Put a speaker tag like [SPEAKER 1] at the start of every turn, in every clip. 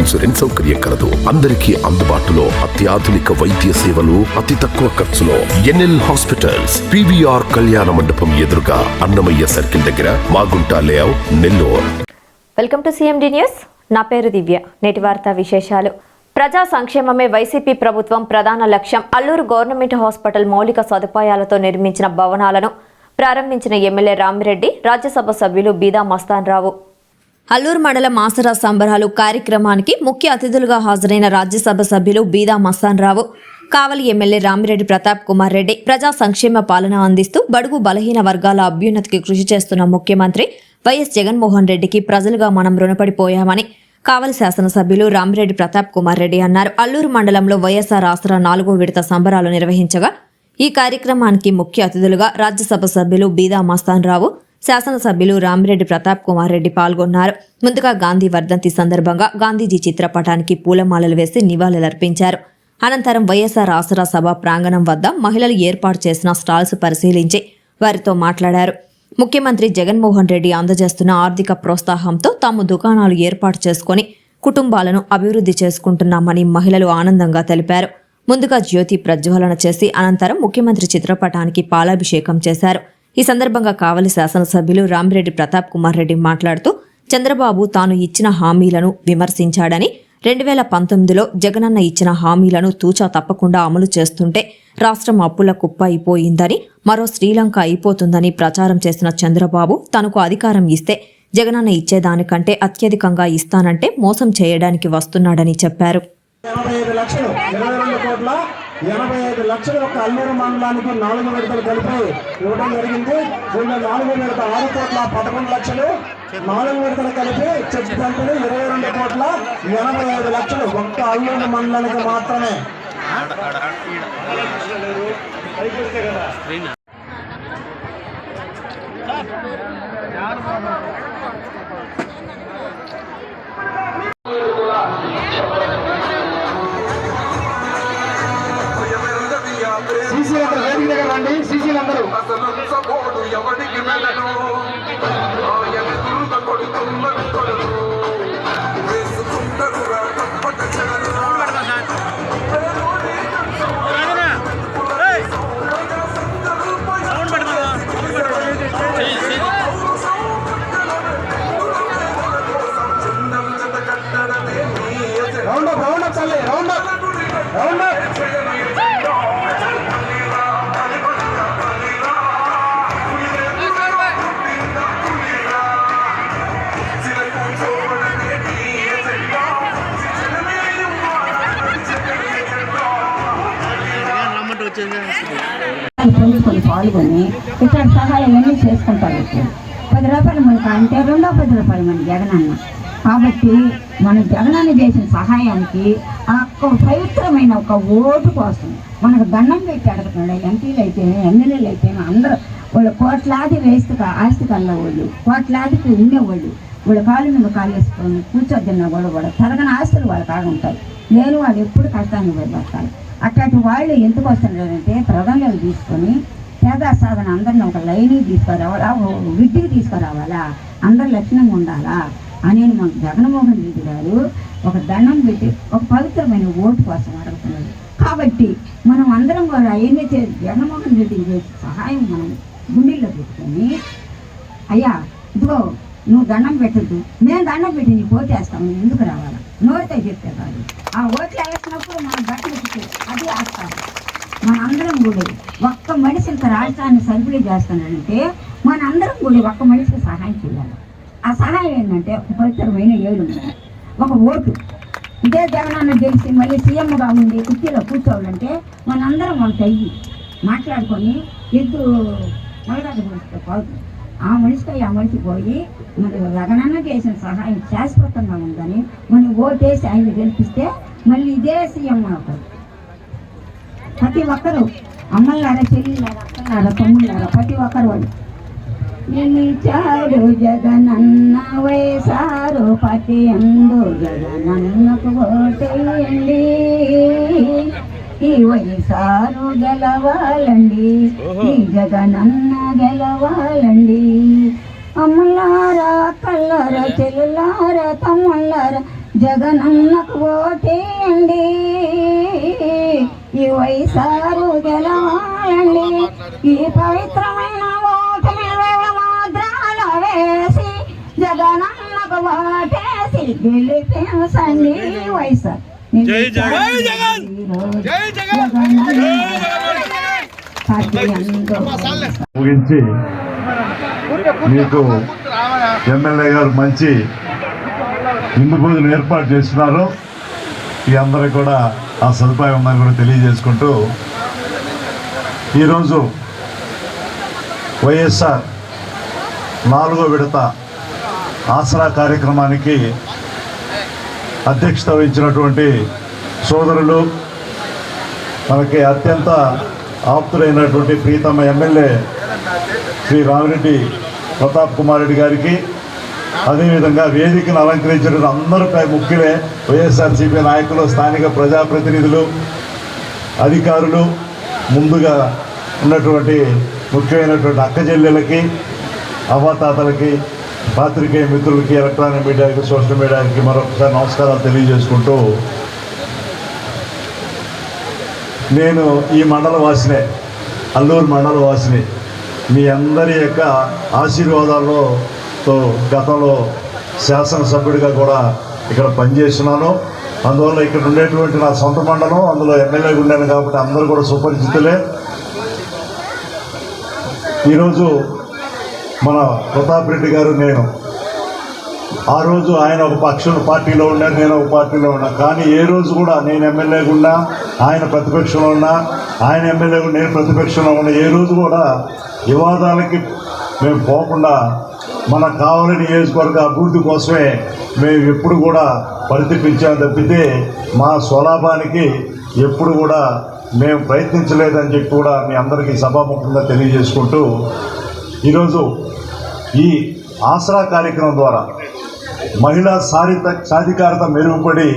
[SPEAKER 1] Insurance సౌకర్యం కలదు. అందరికీ అందుబాటులో అత్యాధునిక వైద్య సేవలు అతి తక్కువ ఖర్చులో ఎన్ఎల్ హాస్పిటల్స్ పివిఆర్ కళ్యాణ మండపం ఎదురుగా అన్నమయ్య సర్కిల్ దగ్గర Magunta layout Nellore.
[SPEAKER 2] Welcome to CMD news. నా పేరు దివ్య. నేటి వార్తా విశేషాలు. ప్రజా సంక్షేమమే వైసీపీ ప్రభుత్వం ప్రధాన లక్ష్యం. అల్లూరు గవర్నమెంట్ హాస్పిటల్ మౌలిక సదుపాయాలతో నిర్మించిన భవనాలను ప్రారంభించిన ఎమ్మెల్యే రామిరెడ్డి రాజ్యసభ సభ్యులు బీదా మస్తాన్ రావు. అల్లూరు మండలం ఆసరా సంబరాలు కార్యక్రమానికి ముఖ్య అతిథులుగా హాజరైన రాజ్యసభ సభ్యులు బీదా మస్తాన్ రావు కావలి ఎమ్మెల్యే రామిరెడ్డి ప్రతాప్ కుమార్ రెడ్డి ప్రజా సంక్షేమ పాలన అందిస్తూ బడుగు బలహీన వర్గాల అభ్యున్నతికి కృషి చేస్తున్న ముఖ్యమంత్రి వైఎస్ జగన్మోహన్ రెడ్డికి ప్రజలుగా మనం రుణపడిపోయామని కావలి శాసనసభ్యులు రామిరెడ్డి ప్రతాప్ కుమార్ రెడ్డి అన్నారు. అల్లూరు మండలంలో వైఎస్ఆర్ ఆసరా నాలుగో విడత సంబరాలు నిర్వహించగా ఈ కార్యక్రమానికి ముఖ్య అతిథులుగా రాజ్యసభ సభ్యులు బీదా మస్తాన్ రావు శాసనసభ్యులు రామిరెడ్డి ప్రతాప్ కుమార్ రెడ్డి పాల్గొన్నారు. ముందుగా గాంధీ వర్ధంతి సందర్భంగా గాంధీజీ చిత్రపటానికి పూలమాలలు వేసి నివాళులర్పించారు అనంతరం వైఎస్ఆర్ ఆసరా సభ ప్రాంగణం వద్ద మహిళలు ఏర్పాటు చేసిన స్టాల్స్ పరిశీలించి వారితో మాట్లాడారు. ముఖ్యమంత్రి జగన్మోహన్ రెడ్డి అందజేస్తున్న ఆర్థిక ప్రోత్సాహంతో తాము దుకాణాలు ఏర్పాటు చేసుకుని కుటుంబాలను అభివృద్ధి చేసుకుంటున్నామని మహిళలు ఆనందంగా తెలిపారు. ముందుగా జ్యోతి ప్రజ్వలన చేసి అనంతరం ముఖ్యమంత్రి చిత్రపటానికి పాలాభిషేకం చేశారు. ఈ సందర్భంగా కావలి శాసనసభ్యులు రామిరెడ్డి ప్రతాప్ కుమార్ రెడ్డి మాట్లాడుతూ చంద్రబాబు తాను ఇచ్చిన హామీలను విమర్శించాడని రెండు వేల పంతొమ్మిదిలో జగనన్న ఇచ్చిన హామీలను తూచా తప్పకుండా అమలు చేస్తుంటే రాష్ట్రం అప్పుల కుప్ప అయిపోయిందని మరో శ్రీలంక అయిపోతుందని ప్రచారం చేసిన చంద్రబాబు తనకు అధికారం ఇస్తే జగనన్న ఇచ్చేదానికంటే అత్యధికంగా ఇస్తానంటే మోసం చేయడానికి వస్తున్నాడని చెప్పారు.
[SPEAKER 3] ఎనభై ఐదు లక్షల ఇరవై ఐదు లక్షలు ఒక అల్లూరు మండలానికి నాలుగు విడతలు కలిపి ఇవ్వడం జరిగింది. దీనిలో నాలుగు విడత ఆరు కోట్ల పదకొండు లక్షలు నాలుగు విడతలు కలిపి చెక్ పంపిణీ ఇరవై రెండు కోట్ల ఎనభై ఐదు లక్షలు ఒక్క అల్లూరు మండలానికి మాత్రమే. think you remember. రెండో
[SPEAKER 4] పది మన జగనన్న. కాబట్టి మన జగనన్న చేసిన సహాయానికి ఆ ఒక్క పవిత్రమైన ఒక ఓటు కోసం మనకు దండం పెట్టి అడుగుతున్నాడు. ఎంపీలు అయితేనే ఎమ్మెల్యేలు అయితేనే అందరూ వాళ్ళు కోట్లాది వేస్తు ఆస్తి కళ్ళ వాళ్ళు కోట్లాదికి ఉండేవాళ్ళు. వాళ్ళ కాళ్ళు మీద కాలు వేసుకొని కూర్చొద్దున్న కూడా కూడా తరగని ఆస్తులు వాళ్ళు కాగుంటాయి నేను వాళ్ళు ఎప్పుడు కష్టాన్ని పడిపోతాను అట్లాంటి వాళ్ళు ఎందుకు వస్తున్నారంటే ప్రజలను తీసుకొని పేద సాధన అందరిని ఒక లైన్కి తీసుకురావాలా? ఓ విడ్డికి తీసుకురావాలా? అందరు లక్షణంగా ఉండాలా? అని మన జగన్మోహన్ రెడ్డి గారు ఒక దండం పెట్టి ఒక పవిత్రమైన ఓటు కోసం అడుగుతున్నారు. కాబట్టి మనం అందరం కూడా ఏమైతే జగన్మోహన్ రెడ్డి చేసే సహాయం మనం గుండెల్లో పెట్టుకొని అయ్యా ఇదిగో నువ్వు దండం పెట్టద్దు. మేము దండం పెట్టి నీకు ఓటు వేస్తాము నువ్వు ఎందుకు రావాలా? నోటితో చెప్తే కాదు ఆ ఓట్లు వేసినప్పుడు మనం బట్టలు అది వేస్తాము మన అందరం కూడా ఒక్క మనిషి ఇంత రాష్ట్రాన్ని సరిపిలీ చేస్తున్నాడంటే మనందరం కూడా ఒక్క మనిషికి సహాయం చేయాలి. ఆ సహాయం ఏంటంటే ఉపరితరమైన ఏడు ఒక ఓటు. ఇదే జగనన్న గెలిచి మళ్ళీ సీఎంగా ఉండి కుర్చీలో కూర్చోవాలంటే మనందరం వంట అయ్యి మాట్లాడుకొని ఎద్దు మొలగడ్డ పోస్తే ఆ మనిషికి ఆ మనిషి పోయి మరి జగనన్న చేసిన సహాయం శాశ్వతంగా ఉందని మనం ఓటేసి ఆయన గెలిపిస్తే మళ్ళీ ఇదే సీఎం అవుతుంది ప్రతి ఒక్కరు అమ్మలారా చెల్లిలారా అక్కలారా తమ్ముళ్ళారా ప్రతి ఒక్కరు వాళ్ళు. నిలిచాడు జగనన్న వయసారు పతి అందు జగనన్నకు ఓటేయండి ఈ వయసారు గెలవాలండి. ఈ జగనన్న గెలవాలండి. అమ్మలారా కల్లారా చెల్లులారా తమ్ముళ్ళారా జగనన్నకు ఓటేయండి. ఈ వయసారు గెలవాలండి ఈ పవిత్రమైన ఓటమి వేళ మాద్రాల వేసి జగనన్నకు ఓటేసి గెలిపించండి వైఎస్ఆర్. జై జగన్. జై జగన్.
[SPEAKER 5] ముగించి మీకు ఎమ్మెల్యే గారు మంచి ఇందు పూజలు ఏర్పాటు చేస్తున్నారు ఈ అందరికీ కూడా ఆ సదుపాయం ఉందని కూడా తెలియజేసుకుంటూ ఈరోజు వైఎస్ఆర్ నాలుగో విడత ఆసరా కార్యక్రమానికి అధ్యక్షత వహించినటువంటి సోదరులు మనకి అత్యంత ఆప్తులైనటువంటి ప్రీతమ ఎమ్మెల్యే శ్రీ రామిరెడ్డి ప్రతాప్ కుమార్ రెడ్డి గారికి అదేవిధంగా వేదికను అలంకరించిన అందరూ ముఖ్యులే వైఎస్ఆర్సీపీ నాయకులు స్థానిక ప్రజాప్రతినిధులు అధికారులు ముందుగా ఉన్నటువంటి ముఖ్యమైనటువంటి అక్క చెల్లెలకి అవ్వతాతలకి పాత్రికేయ మిత్రులకి ఎలక్ట్రానిక్ మీడియాకి సోషల్ మీడియాకి మరొకసారి నమస్కారాలు తెలియజేసుకుంటూ నేను ఈ మండల వాసినే అల్లూరు మండల వాసిని. మీ అందరి యొక్క ఆశీర్వాదాల్లో తో గతంలో శాసనసభ్యుడిగా కూడా ఇక్కడ పనిచేస్తున్నాను. అందువల్ల ఇక్కడ ఉండేటువంటి నా సొంత మండలం అందులో ఎమ్మెల్యేగా ఉండాను కాబట్టి అందరూ కూడా సుపరిచితులే. ఈరోజు మన ప్రతాప్ రెడ్డి గారు నేను. ఆ రోజు ఆయన ఒక పక్షుల పార్టీలో ఉన్నాడు నేను ఒక పార్టీలో ఉన్నా. కానీ ఏ రోజు కూడా నేను ఎమ్మెల్యేగా ఉన్నా ఆయన ప్రతిపక్షంలో ఉన్నా ఆయన ఎమ్మెల్యేగా నేను ప్రతిపక్షంలో ఉన్నా ఏ రోజు కూడా వివాదాలకి మేము పోకుండా మన కావాలని నియోజకవర్గ అభివృద్ధి కోసమే మేము ఎప్పుడు కూడా పరితపించాం తప్పితే మా స్వలాభానికి ఎప్పుడు కూడా మేము ప్రయత్నించలేదని చెప్పి కూడా మీ అందరికీ సభాముఖంగా తెలియజేసుకుంటూ ఈరోజు ఈ ఆసరా కార్యక్రమం ద్వారా మహిళా సారిత సాధికారత మెరుగుపడి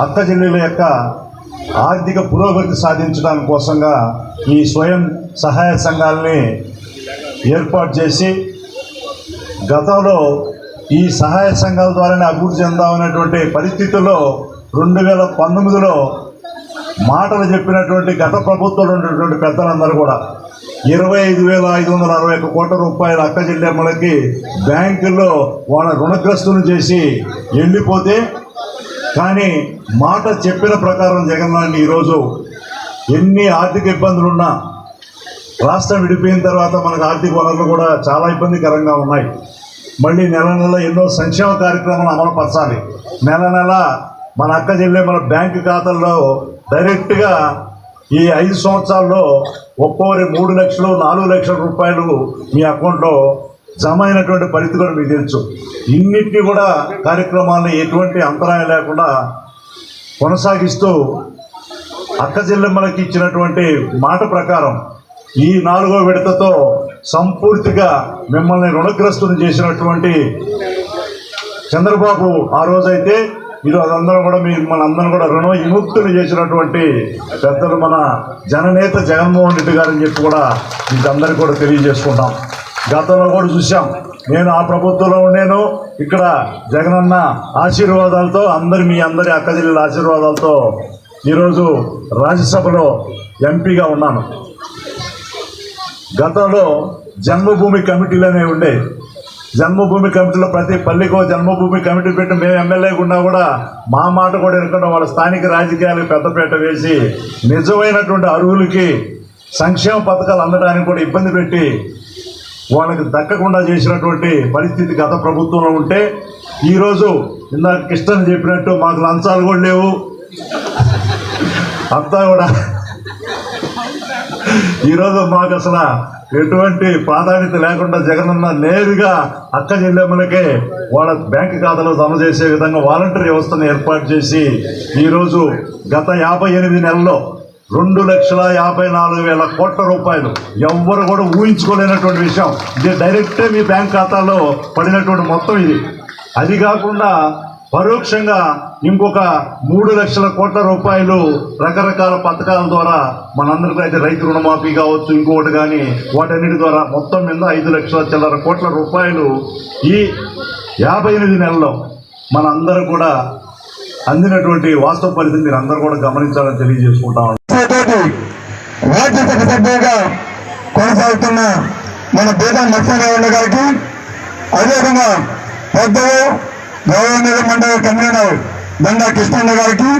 [SPEAKER 5] అక్క చెల్లెల యొక్క ఆర్థిక పురోగతి సాధించడానికి కోసంగా ఈ స్వయం సహాయ సంఘాలని ఏర్పాటు చేసి గతంలో ఈ సహాయ సంఘాల ద్వారానే అభివృద్ధి చెందామనేటువంటి పరిస్థితుల్లో రెండు వేల పంతొమ్మిదిలో మాటలు చెప్పినటువంటి గత ప్రభుత్వంలో ఉన్నటువంటి పెద్దలందరూ కూడా ఇరవై ఐదు వేల ఐదు వందల అరవై ఒక్క కోట్ల రూపాయల అక్క చెల్లెమ్మలకి బ్యాంకుల్లో వాళ్ళ రుణగ్రస్తులు చేసి వెళ్ళిపోతే కానీ మాట చెప్పిన ప్రకారం జగన్ ఈరోజు ఎన్ని ఆర్థిక ఇబ్బందులున్నా రాష్ట్రం విడిపోయిన తర్వాత మనకు ఆర్థిక వనరులు కూడా చాలా ఇబ్బందికరంగా ఉన్నాయి. మళ్ళీ నెల నెల ఎన్నో సంక్షేమ కార్యక్రమాలు అమలు పరచాలి. నెల నెల మన అక్క చెల్లె మన బ్యాంకు ఖాతాల్లో డైరెక్ట్గా ఈ ఐదు సంవత్సరాల్లో ఒక్కోరి మూడు లక్షలు నాలుగు లక్షల రూపాయలు మీ అకౌంట్లో జమ అయినటువంటి పరిస్థితి కూడా మీకు తెలుసు. ఇన్నిటిని కూడా కార్యక్రమాలను ఎటువంటి అంతరాయం లేకుండా కొనసాగిస్తూ అక్క చెల్లెమ్మలకి ఇచ్చినటువంటి మాట ప్రకారం ఈ నాలుగో విడతతో సంపూర్తిగా మిమ్మల్ని రుణగ్రస్తులు చేసినటువంటి చంద్రబాబు ఆ రోజైతే మీరు అందరం కూడా మిమ్మల్ని మన అందరం కూడా రుణ విముక్తులు చేసినటువంటి పెద్దలు మన జననేత జగన్మోహన్ రెడ్డి గారని చెప్పి కూడా మీకు అందరికీ కూడా తెలియజేసుకుంటాం. గతంలో కూడా చూసాం నేను ఆ ప్రభుత్వంలో ఉండేను. ఇక్కడ జగనన్న ఆశీర్వాదాలతో అందరి మీ అందరి అక్కజల్లుల ఆశీర్వాదాలతో ఈరోజు రాజ్యసభలో ఎంపీగా ఉన్నాను. గతంలో జన్మభూమి కమిటీలు అనేవి ఉండే. జన్మభూమి కమిటీలో ప్రతి పల్లికో జన్మభూమి కమిటీ పెట్టి మేము ఎమ్మెల్యే ఉన్నా కూడా మా మాట కూడా ఎరకుండా వాళ్ళ స్థానిక రాజకీయాలకు పెద్దపేట వేసి నిజమైనటువంటి అర్హులకి సంక్షేమ పథకాలు అందడానికి కూడా ఇబ్బంది పెట్టి వాళ్ళకి దక్కకుండా చేసినటువంటి పరిస్థితి గత ప్రభుత్వంలో ఉంటే ఈరోజు ఇందాక కృష్ణన్ చెప్పినట్టు మాకు లంచాలు కూడా లేవు. అంతా కూడా ఈరోజు మాకు అసలు ఎటువంటి ప్రాధాన్యత లేకుండా జగనన్న నేరుగా అక్క చెల్లెమ్మలకే వాళ్ళ బ్యాంక్ ఖాతాలో జమ చేసే విధంగా వాలంటీర్ వ్యవస్థను ఏర్పాటు చేసి ఈరోజు గత యాభై ఎనిమిది నెలల్లో రెండు లక్షల యాభై నాలుగు వేల కోట్ల రూపాయలు ఎవ్వరు కూడా ఊహించుకోలేనటువంటి విషయం. ఇది డైరెక్టే మీ బ్యాంక్ ఖాతాలో పడినటువంటి మొత్తం ఇది. అది కాకుండా పరోక్షంగా ఇంకొక మూడు లక్షల కోట్ల రూపాయలు రకరకాల పథకాల ద్వారా మనందరికీ అయితే రైతు రుణమాఫీ కావచ్చు ఇంకొకటి కానీ వాటన్నిటి ద్వారా మొత్తం మీద ఐదు లక్షల చిల్లర కోట్ల రూపాయలు ఈ యాభై ఎనిమిది నెలల్లో మనందరూ కూడా అందినటువంటి వాస్తవ పరిస్థితి మీరు అందరూ కూడా గమనించాలని తెలియజేసుకుంటాం
[SPEAKER 3] తోటి రాజ్యసభ సభ్యులుగా కొనసాగుతున్న మన బీదా నరసింహరావు గారికి అదేవిధంగా పెద్దలు గౌరవనగర్ మండల కన్వీనర్ దండా కృష్ణన్న గారికి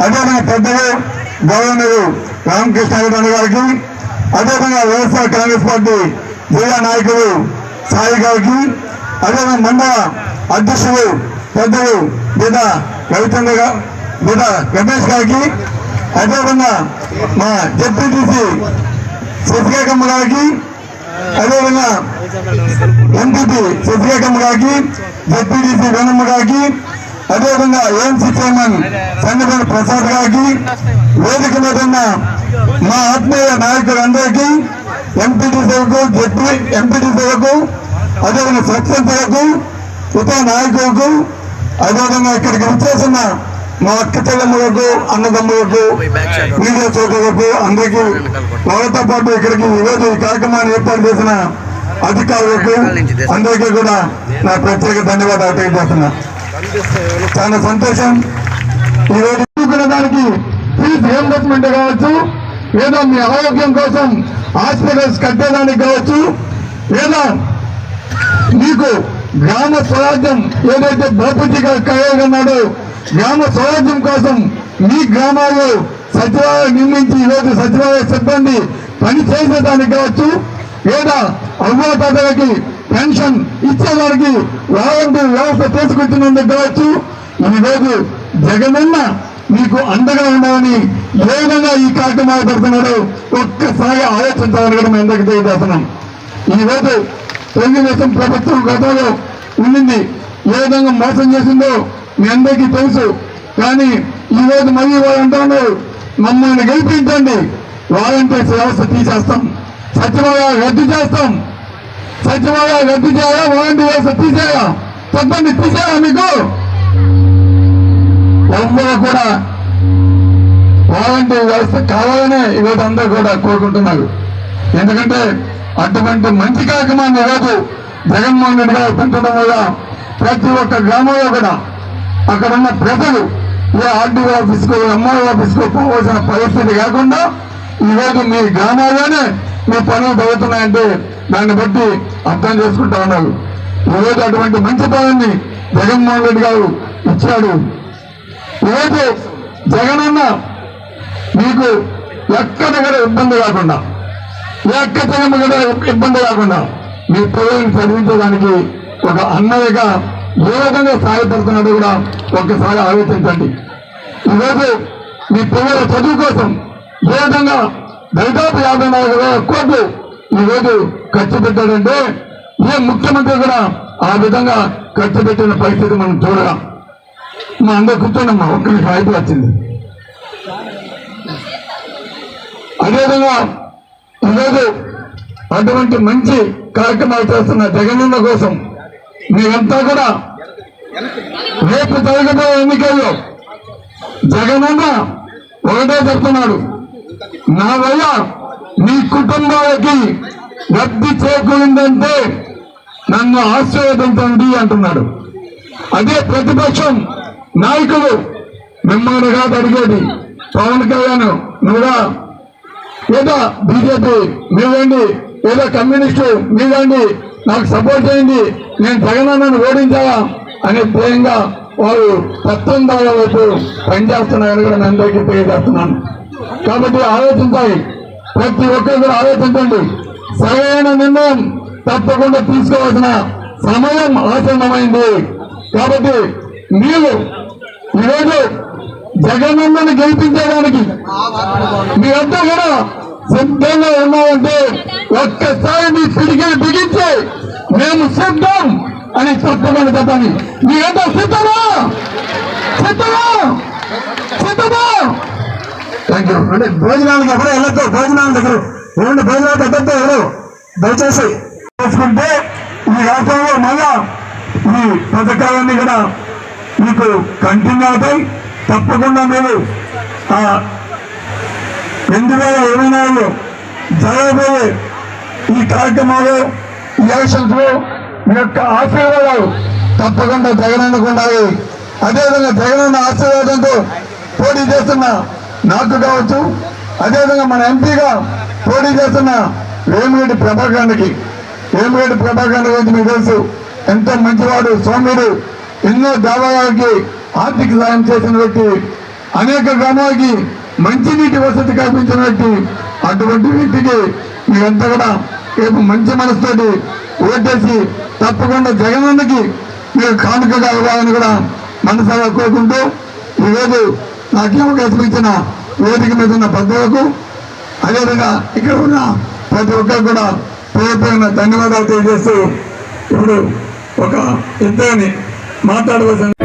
[SPEAKER 3] అదేవిధంగా పెద్దలు గౌరవనగర్ రామకృష్ణారెడ్డి గారికి అదేవిధంగా వైఎస్ఆర్ కాంగ్రెస్ పార్టీ జిల్లా నాయకులు సాయి గారికి అదేవిధంగా మండల అధ్యక్షులు పెద్దలు బిద రవిచంద్ర గారు బిడ్డ రమేష్ గారికి అదేవిధంగా మా జడ్పీటీసీ శశికాకమ్మ గారికి అదేవిధంగా ఎంపీపీ శశికాకమ్మ గారికి జెడ్పీటీసీ వేణమ్మ గారికి అదేవిధంగా ఏఎంసీ చైర్మన్ చంద్రబాబు ప్రసాద్ గారికి వేదిక మీద ఉన్న మా ఆత్మీయ నాయకులందరికీ ఎంపీటీ సేవకు జెడ్పీ ఎంపీటీ సేవకు అదేవిధంగా సర్పంచ్ సేవకు ఇతర నాయకులకు అదేవిధంగా ఇక్కడికి వచ్చేసిన మా అక్క చెల్లెమ్మలకు అన్నదమ్ములకు మీడియా సోదరులకు అందరికీ వాళ్ళతో పాటు ఇక్కడికి ఈరోజు ఈ కార్యక్రమాన్ని ఏర్పాటు చేసిన అధికారులకు అందరికీ కూడా నా ప్రత్యేక ధన్యవాదాలు తెలియజేస్తున్నా. చాలా సంతోషం. ఈరోజు దానికి ఫీజు రియంబర్స్మెంట్ కావచ్చు లేదా మీ ఆరోగ్యం కోసం హాస్పిటల్స్ కట్టేదానికి కావచ్చు లేదా మీకు గ్రామ స్వరాజ్యం ఏదైతే బాపూజీ గారు కలగన్నాడో గ్రామ స్వరాజ్యం కోసం మీ గ్రామాల్లో సచివాలయం నిర్మించి ఈరోజు సచివాలయ సిబ్బంది పని చేసేదానికి కావచ్చు లేదా అవ్వ తాతలకి పెన్షన్ ఇచ్చేదానికి వాలంటీర్ వ్యవస్థ తీసుకొచ్చినందుకు కావచ్చు ఈరోజు జగనన్న మీకు అండగా ఉండాలని ఏ విధంగా ఈ కార్యక్రమాలు పెడుతున్నాడో ఒక్కసారి ఆలోచించాలని కూడా మేము దగ్గర తెలియజేస్తున్నాం. ఈరోజు తెలుగుదేశం ప్రభుత్వం గతంలో ఉండింది ఏ విధంగా మోసం చేసిందో మీ అందరికీ తెలుసు. కానీ ఈ మళ్ళీ వాళ్ళు అంటున్నారు మమ్మల్ని గెలిపించండి. వాలంటీర్స్ వ్యవస్థ తీసేస్తాం. సచివాలయాలు రద్దు చేస్తాం. సచివాలయాలు రద్దు చేయాలా? వాలంటీర్ వ్యవస్థ తీసేయా చెప్పండి తీసేయా మీకు? ఎవ్వరు కూడా వాలంటీర్ వ్యవస్థ కావాలనే ఈరోజు అందరూ కూడా కోరుకుంటున్నారు. ఎందుకంటే అటువంటి మంచి కార్యక్రమాన్ని ఈరోజు జగన్మోహన్ రెడ్డి గారు పెంచడం వల్ల ప్రతి ఒక్క గ్రామంలో కూడా అక్కడ ఉన్న ప్రజలు ఏ ఆర్డీఓ ఆఫీస్కో ఎంఆర్ఓ ఆఫీస్కో పోవాల్సిన పరిస్థితి కాకుండా ఈరోజు మీ గ్రామాల్లోనే మీ పనులు జరుగుతున్నాయంటే దాన్ని బట్టి అర్థం చేసుకుంటా ఉన్నారు. ఈరోజు అటువంటి మంచి పనుల్ని జగన్మోహన్ రెడ్డి గారు ఇచ్చాడు. ఈరోజు జగనన్న మీకు ఎక్కడ కూడా ఇబ్బంది కాకుండా ఎక్క కూడా ఇబ్బంది కాకుండా మీ పిల్లల్ని చదివించడానికి ఒక అన్నయ్యగా ఏ రకంగా సహాయపడుతున్నాడో కూడా ఒక్కసారి ఆలోచించండి. ఈరోజు మీ పిల్లల చదువు కోసం ఏ విధంగా దాదాపు యాభై నాలుగు వేల కోట్లు ఈరోజు ఖర్చు పెట్టాడంటే ఏ ముఖ్యమంత్రి కూడా ఆ విధంగా ఖర్చు పెట్టిన పరిస్థితి మనం చూడగా మా అందరు కూర్చోండమ్మా ఒక్క నిమిషం అయిపోయి వచ్చింది. అదేవిధంగా ఈరోజు అటువంటి మంచి కార్యక్రమాలు చేస్తున్న జగనన్న కోసం మీరంతా కూడా రేపు జరగబో ఎన్నికల్లో జగనన్న ఒకటే చెప్తున్నాడు నా వల్ల మీ కుటుంబాలకి లబ్ధి చేకూరిందంటే నన్ను ఆశీర్వదించండి అంటున్నాడు. అదే ప్రతిపక్షం నాయకులు మిమ్మల్ని కాదు అడిగేది పవన్ కళ్యాణ్ నువ్వుగా ఏదో బీజేపీ మీరండి ఏదో కమ్యూనిస్టు మీరండి నాకు సపోర్ట్ చేయండి. నేను జగనన్నను ఓడించాలా అనే ధ్యేయంగా వారు తత్వందాల వైపు పనిచేస్తున్నారని కూడా నేను అందరికీ తెలియజేస్తున్నాను. కాబట్టి ఆలోచించాలి. ప్రతి ఒక్కరు కూడా ఆలోచించండి. సరైన నిర్ణయం తప్పకుండా తీసుకోవాల్సిన సమయం ఆసన్నమైంది కాబట్టి మీరు ఈరోజు జగనన్నను గెలిపించడానికి మీరంతా కూడా సిద్ధంగా ఉన్నామంటే ఒక్కసారి మీ సిడికిని బిగించి మేము సిద్ధం అని చెప్పమని చెప్పండి. మీరంతా సిద్ధమా? సిద్ధమా? సిద్ధమా? థ్యాంక్ యూ అంటే భోజనానికి ఎవరు వెళ్ళొద్దు. భోజనాల దగ్గర ఏమంటే భోజనాలు పెట్టద్దు ఎవరు? దయచేసి చేసుకుంటే ఈ రాష్ట్రంలో మళ్ళా ఈ పథకాలన్నీ కూడా మీకు కంటిన్యూ అవుతాయి. తప్పకుండా మీరు రెండు వేల ఇరవై నాలుగులో జరగబోయే ఈ కార్యక్రమాలు ఎలక్షన్స్లో మీ యొక్క ఆశీర్వాదాలు తప్పకుండా జగనన్నకు ఉండాలి. అదేవిధంగా జగనన్న ఆశీర్వాదంతో పోటీ చేస్తున్న నాకు కావచ్చు అదేవిధంగా మన ఎంపీగా పోటీ చేస్తున్న వేమిరెడ్డి ప్రభాకర్కి వేమిరెడ్డి ప్రభాకరణ గురించి మీకు తెలుసు ఎంతో మంచివాడు సౌమ్యుడు ఎన్నో దేవాలయాలకి ఆర్థిక సాయం చేసిన వ్యక్తి అనేక గ్రామాలకి మంచినీటి వసతి కల్పించినట్టు అటువంటి వ్యక్తికి మీరంతా కూడా రేపు మంచి మనసుతోటి ఓటేసి తప్పకుండా జగనన్నకి మీరు కానుకగా ఇవ్వాలని కూడా మనసారా కోరుకుంటూ ఈరోజు నాకు ఈ అవకాశం ఇచ్చిన వేదిక మీద ఉన్న పెద్దలకు అదేవిధంగా ఇక్కడ ఉన్న ప్రతి ఒక్కరు కూడా పేరు ధన్యవాదాలు తెలియజేస్తూ ఇప్పుడు ఒక ఇద్దరిని మాట్లాడవలసిన